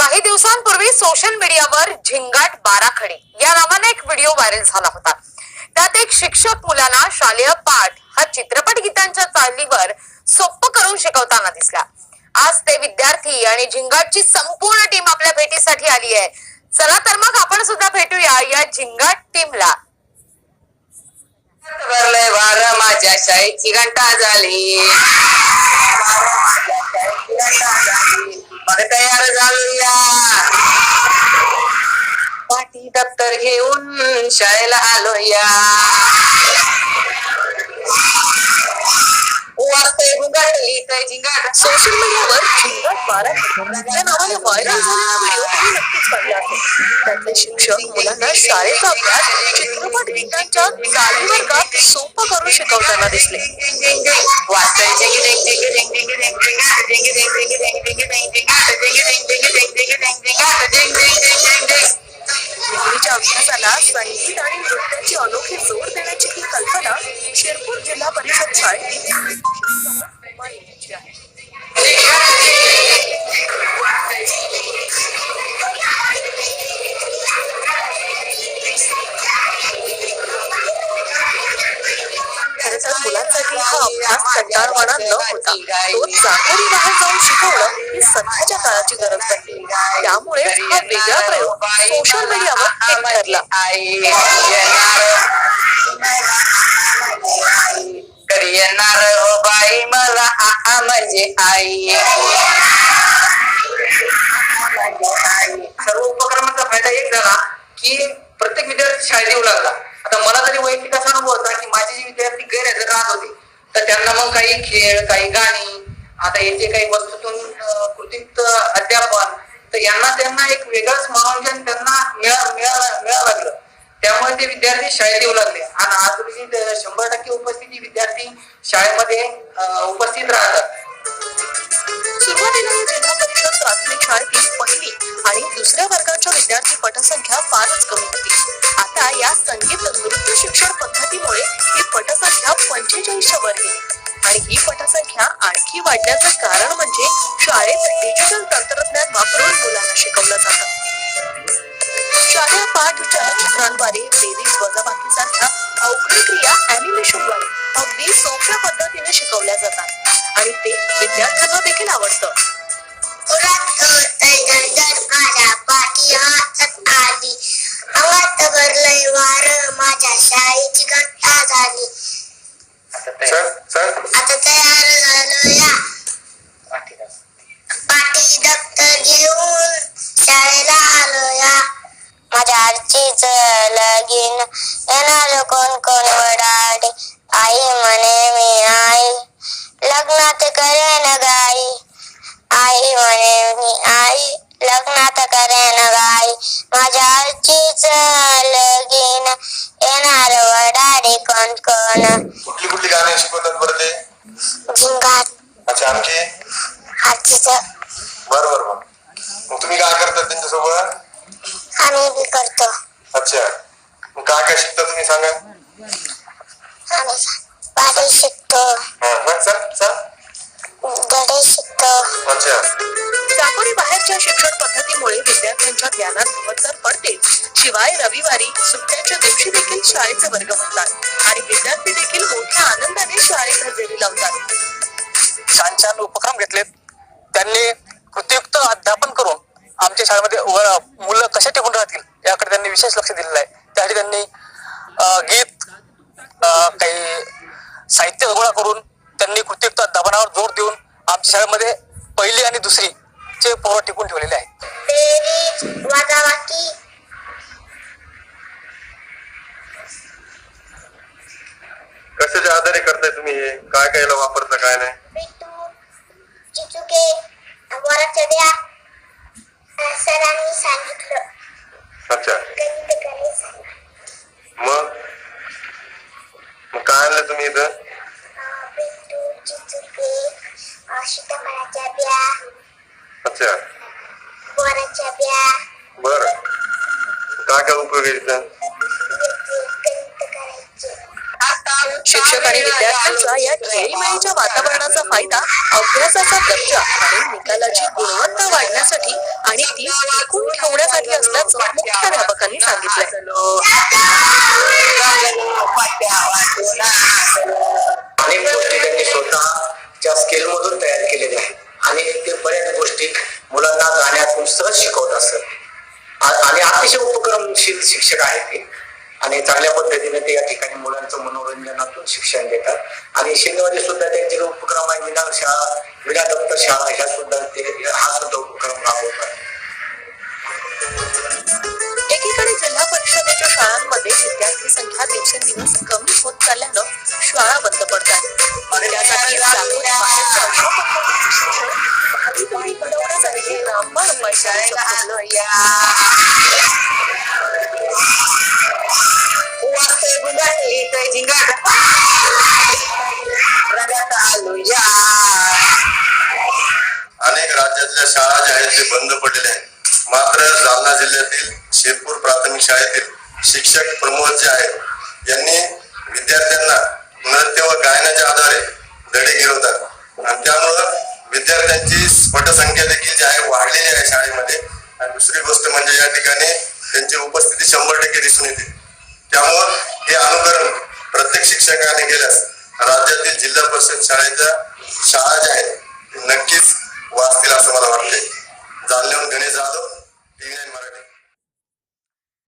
काही दिवसांपूर्वी सोशल मीडियावर झिंगाट बाराखडे. या नावाने एक व्हिडिओ व्हायरल झाला होता. त्यात एक शिक्षक मुलांना शालेय पाठ हा चित्रपट गीतांच्या चालीवर सोप्प करून शिकवताना दिसला. आज ते विद्यार्थी आणि झिंगाटची संपूर्ण टीम आपल्या भेटीसाठी आली आहे. चला तर मग आपण सुद्धा भेटूया या झिंगाट टीमला भरलंय वार माझ्या शाळेची घंटा झाली. मग तयार झालूया पाठी दप्तर घेऊन शाळेला आलोया. सोशल मीडियावर झिंगाट बारा या नावाने व्हायरल झालेला व्हिडिओ त्यांनी नक्कीच पाहिला आहे. त्यातले शिक्षक मुलांना शाळेचा अभ्यास चित्रपट गीतांच्या चालीवर्गात सोपं करून शिकवताना दिसले. मुलीच्या अभ्यासाला संगीत आणि नृत्याची अनोखी जोड देण्याची ही कल्पना शिरपूर जिल्हा परिषद शाळेतील कंटाळवाणा न होता तो चाकोरी बाहेर जाऊन शिकवणं ही सध्याच्या काळाची गरज बनली. त्यामुळे हा वेगळा प्रयोग सोशल मीडियावर हिट ठरला आई. येणार. हो बाई मला आ म्हणजे आई. सर्व उपक्रमाचा फायदा एक झाला की प्रत्येक विद्यार्थी शाळेत येऊ लागला. आता मला तरी वैयक्तिक असा अनुभव होता की माझे जे विद्यार्थी गैरहजर राहत होते तर त्यांना मग काही खेळ काही गाणी आता याचे काही वस्तूतून कृतीत अध्यापन तर यांना त्यांना एक वेगळंच मनोरंजन त्यांना मिळावं लागलं. त्यामुळे ते विद्यार्थी शाळेत येऊ लागले. आणि आज रोजी शंभर टक्के उपस्थिती विद्यार्थी शाळेमध्ये अं, उपस्थित राहतात. प्राथमिक शाळेतील पहिली आणि दुसऱ्या वर्गाच्या विद्यार्थी पटसंख्या फारच कमी होती. आता या संगीत नृत्य शिक्षण पद्धतीमुळे ही पटसंख्या पंचेचाळीसच्या वर गेली. आणि ही पटसंख्या आणखी वाढण्याचं कारण म्हणजे शाळेत डिजिटल तंत्रज्ञान वापरून मुलांना शिकवलं जातं. शालेय पाठ चित्रांद्वारे बेरीज वजाबाकी सारख्या अवघड क्रिया अॅनिमेशनद्वारे अगदी सोप्या पद्धतीने शिकवल्या जातात. आणि ते विद्यार्थ्यांना देखील आवडतं. माझ्या पाठी हातात आली अंगात भरलंय वार माझ्या शाळेची घंटा झाली आता तयार झालो या पाठी दप्तर घेऊन शाळेला आलो या माझ्या आरचीच लगीन येणार कोण कोण वडाडे? आई म्हणे मी आई. लग्नात आई म्हणे मी आई लग्नात करेन गाई माझ्या आरचीच लगीन येणार वडाडे कोण कोण. कुठली कुठली गाणी शिकवतात बरं ते? झिंगाट अच्छा आणखी? आरचीच बर बर बर. मग तुम्ही काय करतात त्यांच्यासोबत? आम्ही बी करतो. अच्छा. मग काय काय शिकता तुम्ही सांगा? आम्ही शिकतो. हा हा चाकोरी बाहेरच्या शिक्षण पद्धतीमुळे विद्यार्थ्यांच्या ज्ञानात भर तर पडतेच शिवाय रविवारी सुट्ट्याच्या दिवशी देखील शाळेचे वर्ग होतात आणि विद्यार्थी देखील मोठ्या आनंदाने शाळेत हजेरी लावतात. छान छान उपक्रम घेतलेत त्यांनी कृतीयुक्त अध्यापन करून आमच्या शाळेमध्ये व- मुलं कशा टिकून राहतील याकडे त्यांनी विशेष लक्ष दिलेलं आहे. त्यासाठी त्यांनी अं, गीत अं, काही साहित्य गोळा करून त्यांनी कृतीयुक्त अध्यापनावर जोर देऊन आमच्या शाळेमध्ये पहिली आणि दुसरी चे पोरं टिकून ठेवलेले आहेत. बेरीज वजाबाकी कशाच्या आधारे करताय तुम्ही? हे काय काय याला वापरता काय नाही? पिटू चिचुके वराच्या द्या. सरांनी सांगितलं. अच्छा. गणित करायचं मग? मग काय आणलं तुम्ही इथं? अच्छा ब्या. बर. काय काय उपयोग आहे करायचे शिक्षक आणि विद्यार्थ्यांचा या खेळीमेळीच्या वातावरणाचा फायदा अभ्यासाचा दर्जा आणि निकालाची गुणवत्ता वाढण्यासाठी आणि ती टिकून ठेवण्यासाठी असल्याचं मुख्याध्यापकांनी सांगितलंय. शिक्षक आहेत ते. आणि चांगल्या पद्धतीने ते या ठिकाणी मुलांचं मनोरंजनातून शिक्षण देतात. आणि शनिवारी सुद्धा त्यांचे जो उपक्रम आहे विना शाळा विना दप्तर शाळा ह्या सुद्धा ते हा सुद्धा उपक्रम राबवतात. एकीकडे जिल्हा परिषदेच्या शाळांमध्ये विद्यार्थी संख्या दिवसेंदिवस कमी होत चालल्यानं शाळा बंद पडतात. त्यासाठी शिक्षण भावी पिढी घडवण्यासाठी रामबाण उपाय करू शकतो. अनेक राज्यातल्या शाळा ज्या आहेत ते बंद पडलेल्या आहेत. मात्र जालना जिल्ह्यातील शिरपूर प्राथमिक शाळेतील शिक्षक प्रमोद जे आहेत यांनी विद्यार्थ्यांना नृत्य व गायनाच्या आधारे धडे गिरवतात आणि त्यामुळं विद्यार्थ्यांची स्फटसंख्या देखील जी आहे वाढलेली आहे शाळेमध्ये. आणि दुसरी गोष्ट म्हणजे या ठिकाणी त्यांची उपस्थिती शंभर टक्के दिसून येते. त्यामुळं हे अनुकरण शिक्षकाने गेल्यास राज्यातील जिल्हा परिषद शाळेच्या शाळा ज्या आहेत नक्कीच वाचतील असं मला वाटते जालन्याहून गणेश जाधव टीव्ही नाईन मराठी.